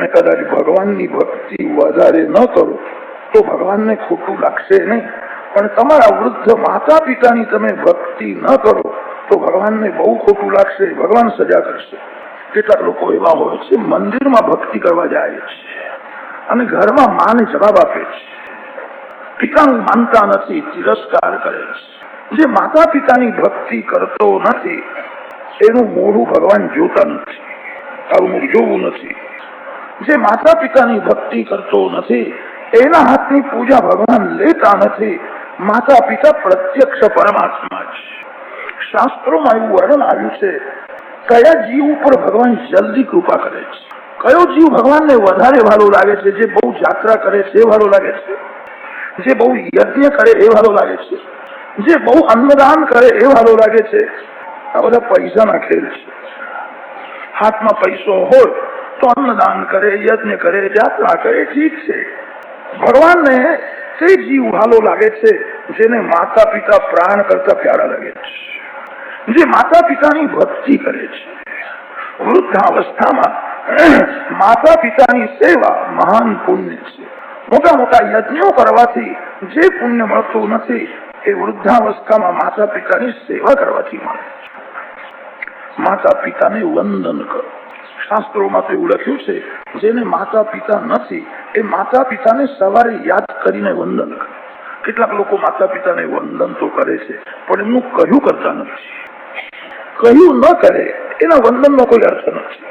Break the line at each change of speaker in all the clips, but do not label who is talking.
તમે કદાચ ભગવાનની ભક્તિ વધારે ન કરો, તો ભગવાનને ખોટું લાગશે નહીં. પણ તમારા વૃદ્ધ માતા પિતાની તમે ભક્તિ ન કરો, તો ભગવાનને બહુ ખોટું લાગશે, ભગવાન સજા કરશે. કેટલાક લોકો એવા હોય છે, મંદિરમાં ભક્તિ કરવા જાય છે અને ઘરમાં માને જવાબ આપે છે. પિતાનું માનતા નથી, તિરસ્કાર કરે છે. જે માતા પિતાની ભક્તિ કરતો નથી, એનું મોઢું ભગવાન જોતા નથી તારું મોઢું જોવું નથી. જે માતા પિતાની ભક્તિ કરતો નથી, એના હાથની પૂજા ભગવાન લેતા નથી. માતા પિતા પ્રત્યક્ષ પરમાત્મા છે. શાસ્ત્રોમાં એવું વર્ણન આવ્યું છે, કયા જીવ ઉપર ભગવાન જલ્દી કૃપા કરે છે? કયો જીવ ભગવાનને વધારે ભાલો લાગે છે, જે બહુ જાત્રા કરે છે, એ ભાલો લાગે છે? જે બહુ યજ્ઞ કરે, એ ભાલો લાગે છે? જે બહુ અન્નદાન કરે, એ વાલો લાગે છે? આ બધા પૈસાના ખેલ છે. હાથમાં પૈસો હોય તો અન્નદાન કરે, યજ્ઞ કરે જાત્રા કરે, ઠીક છે. ભગવાનને તે જીવ હાલો લાગે છે, જેને માતા પિતા પ્રાણ કરતા પ્યારા લાગે છે. જે માતા પિતાની ભક્તિ કરે છે. વૃદ્ધાવસ્થામાં માતા પિતાની સેવા મહાન પુણ્ય છે. મોટા મોટા યજ્ઞો કરવાથી જે પુણ્ય મળતું નથી, એ વૃદ્ધાવસ્થામાં માતા પિતાની સેવા કરવાથી મળે છે. માતા પિતાને વંદન કરો. શાસ્ત્રોમાં તો એવું લખ્યું છે, જેને માતા પિતા નથી, એ માતા પિતાને સવારે યાદ કરીને વંદન કરે. કેટલાક લોકો માતા પિતાને વંદન તો કરે છે, પણ એમનું કહ્યું કરતા નથી. કહ્યું ન કરે, એના વંદનનો કોઈ અર્થ નથી.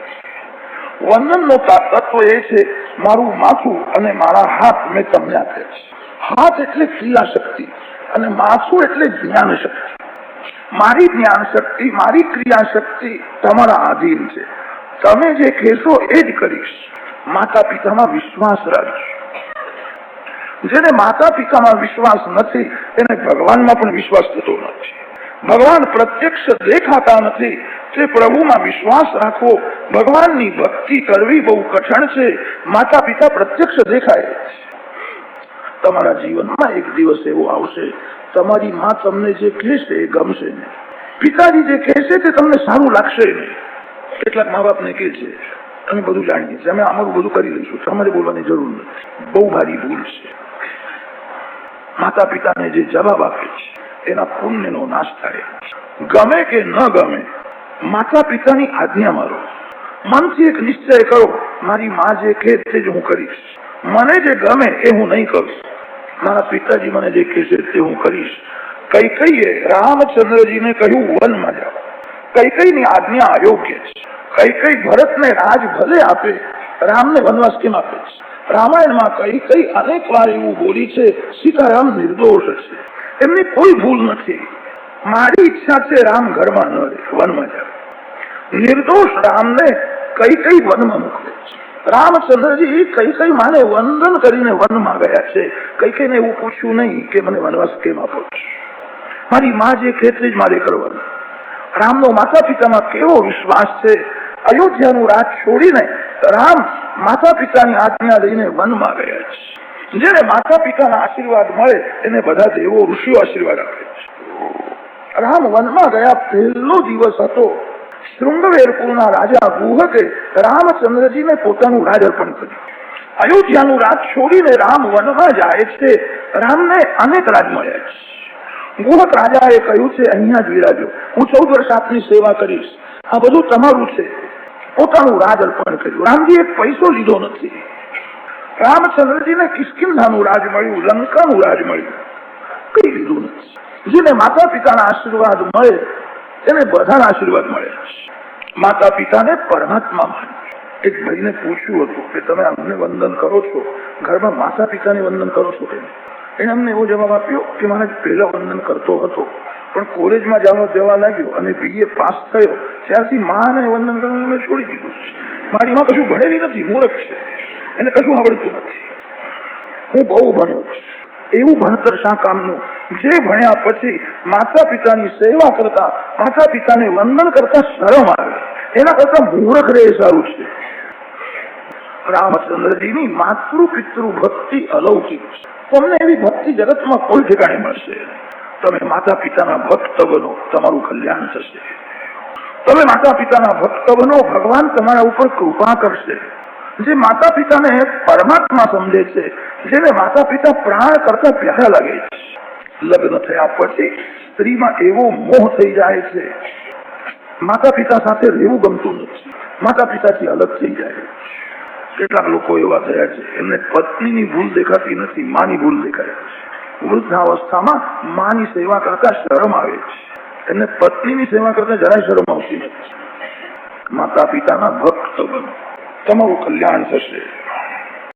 વંદનનો તત્વ એ છે, મારું માથું અને મારા હાથ મેં તમને આપ્યા છે. હાથ એટલે ક્રિયા શક્તિ અને માથું એટલે જ્ઞાન શક્તિ મારી જ્ઞાન શક્તિ મારી ક્રિયા શક્તિ તમારા આધીન છે. તમે જે કહેશો એ જ કરીશ. માતા પિતામાં વિશ્વાસ રાખીશ જેને માતા પિતામાં વિશ્વાસ નથી, એને ભગવાનમાં પણ વિશ્વાસ થતો નથી. ભગવાન પ્રત્યક્ષ દેખાતા નથી. તે પ્રભુમાં વિશ્વાસ રાખવો, ભગવાનની ભક્તિ કરવી બહુ કઠણ છે. માતા પિતા પ્રત્યક્ષ દેખાય તમારા જીવનમાં એક દિવસ એવો આવશે. તમારી માં તમને જે કહેશે એ ગમશે નહીં. પિતાજી જે કહેશે તે તમને સારું લાગશે નહીં. કેટલાક મા બાપને કહે છે, અમે બધું જાણીએ છીએ, અમે અમારું બધું કરી લઈશું, તમારે બોલવાની જરૂર નથી. બહુ ભારી ભૂલ છે. માતા પિતાને જે જવાબ આપે છે, એના પુણ્યનો નાશ થાય. ગમે કે ન ગમે માતા પિતાની આજ્ઞા મારો. મનથી એક નિશ્ચય કરો, મારી મા જે કહે તે જ હું કરીશ. મને જે ગમે એ હું નહીં કરીશ મારા પિતાજી મને જે કહેશે તે હું કરીશ. કઈ કઈએ રામચંદ્રજીને કહ્યું, વનમાં જાઓ. કઈ કઈ ની આજ્ઞા અયોગ્ય છે. કઈ કઈ ભરતને રાજ ભલે આપે, રામને વનવાસ કેમ આપે છે? રામાયણમાં કઈ કઈ અનેક વાર એવું બોલી છે, સીતારામ નિર્દોષ છે. એમની કોઈ ભૂલ નથી. મારી ઈચ્છા છે રામ ઘરમાં ન રહે, વનમાં જાય નિર્દોષ રામને કઈ કઈ વનમાં મોકલે છે. રામચંદ્રજી કઈ કઈ માને વંદન કરીને વનમાં ગયા છે. કઈ કઈને એવું પૂછ્યું નહીં કે મને વનવાસ કેમ આપો છો? મારી માં જે ખેતરી જ મારે કરવાનું. રામનો માતા પિતામાં કેવો વિશ્વાસ છે? અયોધ્યાનું રાજ છોડીને રામ માતા પિતાની આજ્ઞા લઈને વનમાં ગયા છે. જેને માતા પિતાના આશીર્વાદ મળે, એને બધા દેવો ઋષિઓ આશીર્વાદ આપે છે. રામ વનમાં ગયા, પહેલો દિવસ હતો. શૃંગવેરપુરના રાજા ગુહકે રામચંદ્રજીને પોતાનું રાજ અર્પણ કર્યું. અયોધ્યાનું રાજ છોડીને રામ વનમાં જાય છે. રામને અનેક રાજ મળ્યા છે. ગુહક રાજાએ કહ્યું છે, અહીંયા જ હું ચૌદ વર્ષ આપની સેવા કરીશ. આ બધું તમારું છે. પોતાનું રાજ અર્પણ કર્યું. રામજી એક પૈસો લીધો નથી. રામચંદ્રજીને કિસ્કિંધાનું રાજ મળ્યું, લંકાનું રાજ મળ્યું. કઈ લીધું નથી. જેને માતા પિતાના આશીર્વાદ મળે એને બધાના આશીર્વાદ મળે. માતા પિતાને પરમાત્મા માને. એક ભાઈને પૂછ્યું હતું કે, તમે અમને વંદન કરો છો? ઘરમાં માતા પિતાને વંદન કરો છો કે એને અમને એવો જવાબ આપ્યો કે મારે પહેલા વંદન કરતો હતો. પણ કોલેજમાં જવા જવા લાગ્યો અને બીએ પાસ થયો. ત્યારથી માને વંદન કરવાનું છોડી દીધું. મારી માં કશું ભણેલી નથી મૂળખ છે. એને કશું આવડતું નથી. હું બહુ ભણ્યો એવું ભણતર શા કામનું? જે ભણ્યા પછી માતા પિતાની સેવા કરતા માતા પિતાને વંદન કરતા શરમ આવે. એના કરતા મૂર્ખ રહે સારું છે. રામચંદ્રજીની માતૃ પિતૃ ભક્તિ અલૌકિક છે. તમને એવી ભક્તિ જગતમાં કોઈ ઠેકાણે મળશે તમે માતા પિતાના ભક્ત બનો તમારું કલ્યાણ થશે. તમે માતા પિતાના ભક્ત બનો ભગવાન તમારા ઉપર કૃપા કરશે જે માતા પિતાને પરમાત્મા સમજે છે, જેને માતા પિતા પ્રાણ કરતા પ્યારા લાગે છે. લગ્ન થયા પછી સ્ત્રીમાં એવો મોહ થઈ જાય છે. માતા પિતા સાથે રહેવું ગમતું નથી. માતા પિતાથી અલગ થઈ જાય. કેટલાક લોકો એવા થયા છે, એમને પત્નીની ભૂલ દેખાતી નથી, માની ભૂલ દેખાય વૃદ્ધાવસ્થામાં માની સેવા કરતા શરમ આવે છે. એમને પત્નીની સેવા કરતા જરાય શરમ આવતી નથી. માતા પિતાના ભક્ત બનો. તમારું કલ્યાણ થશે.